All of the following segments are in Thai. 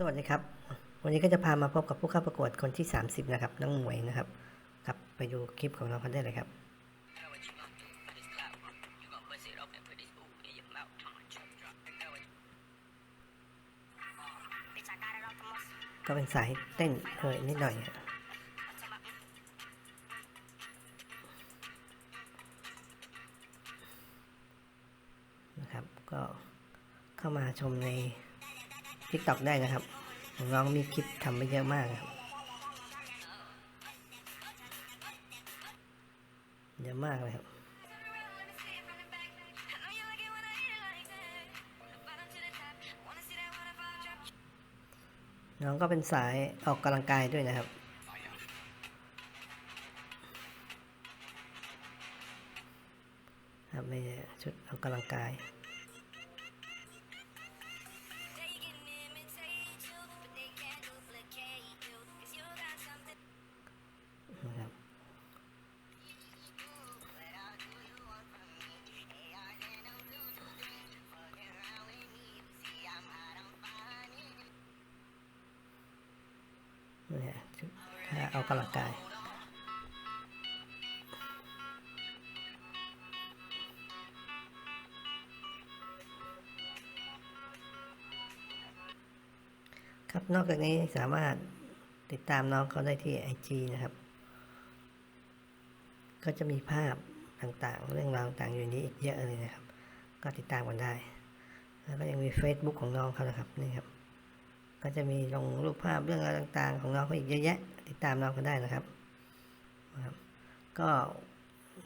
สวัสดีครับ วันนี้ก็จะพามาพบกับผู้เข้าประกวดคนที่ 30 นะครับน้องหมวยนะครับครับไปดูคลิปของน้องเขาได้เลยครับ ก็เป็นสายเต้นเอยนิดหน่อยนะครับ ก็เข้ามาชมใน TikTok ได้นะครับน้องมีคลิปทำไปเยอะมากครับเยอะมากเลยครับน้องก็เป็นสายออกกำลังกายด้วยนะครับ ครับในชุดออกกำลังกาย เนี่ยชุดท่าออกกำลังกายครับนอกจากนี้สามารถติดตามน้องเขาได้ที่ IG นะครับ ก็จะมีภาพต่างๆ เรื่องราวต่างๆอยู่นนี้อีกเยอะเลยนะครับ ก็ติดตามกันได้ แล้วก็ยังมี Facebook ของน้องเขานะครับนี่ครับ ก็จะมีลงรูปภาพเรื่องราวต่าง ๆ ของน้องเขาอีกเยอะแยะ ติดตามน้องเขาได้นะครับนะครับก็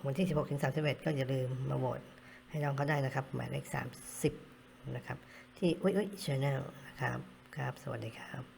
วันที่ 16 ถึง 31 ก็อย่าลืมมาโหวตให้น้องเขาได้นะครับ หมายเลข 30 นะครับ ที่อุ้ยอุ้ยชาแนลนะครับ ครับ สวัสดีครับ